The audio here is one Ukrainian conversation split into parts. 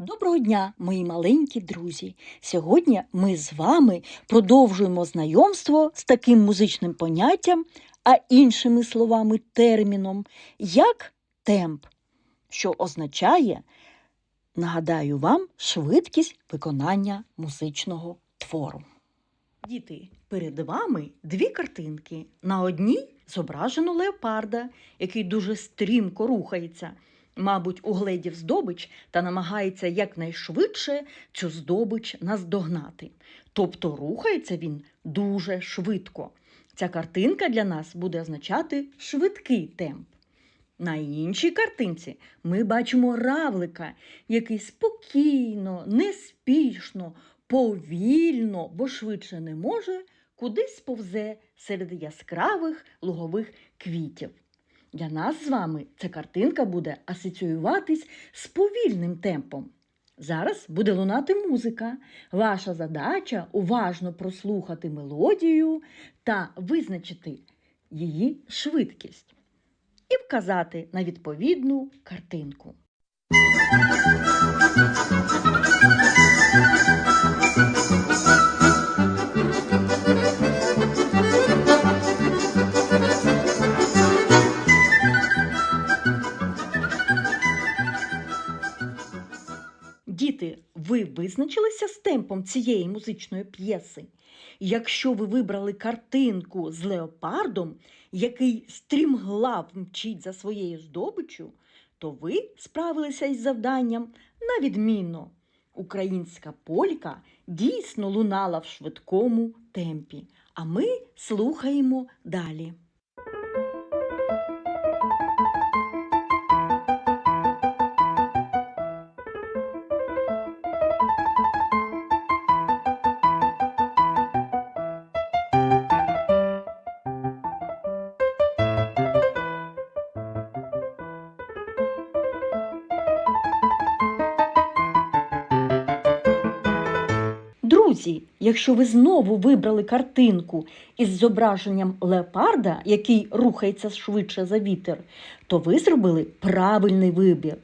Доброго дня, мої маленькі друзі! Сьогодні ми з вами продовжуємо знайомство з таким музичним поняттям, а іншими словами терміном, як темп, що означає, нагадаю вам, швидкість виконання музичного твору. Діти, перед вами дві картинки. На одній зображено леопарда, який дуже стрімко рухається. Мабуть, угледів здобич та намагається якнайшвидше цю здобич наздогнати. Тобто рухається він дуже швидко. Ця картинка для нас буде означати швидкий темп. На іншій картинці ми бачимо равлика, який спокійно, неспішно, повільно, бо швидше не може, кудись повзе серед яскравих лугових квітів. Для нас з вами ця картинка буде асоціюватись з повільним темпом. Зараз буде лунати музика. Ваша задача уважно прослухати мелодію та визначити її швидкість і вказати на відповідну картинку. Визначилися з темпом цієї музичної п'єси? Якщо ви вибрали картинку з леопардом, який стрімглав мчить за своєю здобиччю, то ви справилися із завданням на відмінно. Українська полька дійсно лунала в швидкому темпі, а ми слухаємо далі. Друзі, якщо ви знову вибрали картинку із зображенням леопарда, який рухається швидше за вітер, то ви зробили правильний вибір.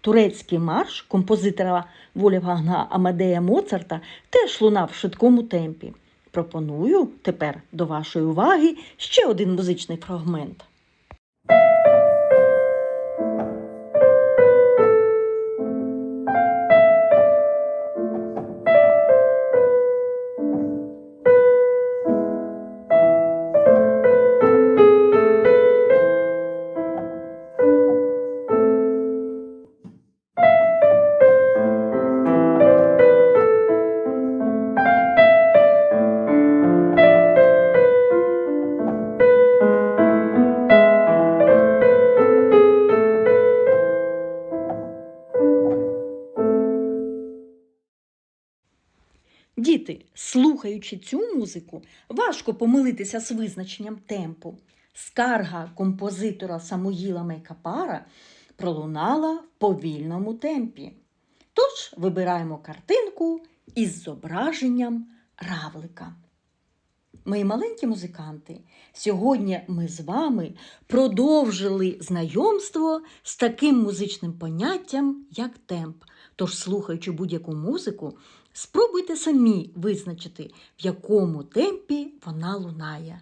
Турецький марш композитора Вольфганга Амадея Моцарта теж лунав в швидкому темпі. Пропоную тепер до вашої уваги ще один музичний фрагмент. Діти, слухаючи цю музику, важко помилитися з визначенням темпу. Скарга композитора Самуїла Мейкапара пролунала в повільному темпі. Тож вибираємо картинку із зображенням равлика. Мої маленькі музиканти, сьогодні ми з вами продовжили знайомство з таким музичним поняттям, як темп. Тож, слухаючи будь-яку музику, спробуйте самі визначити, в якому темпі вона лунає.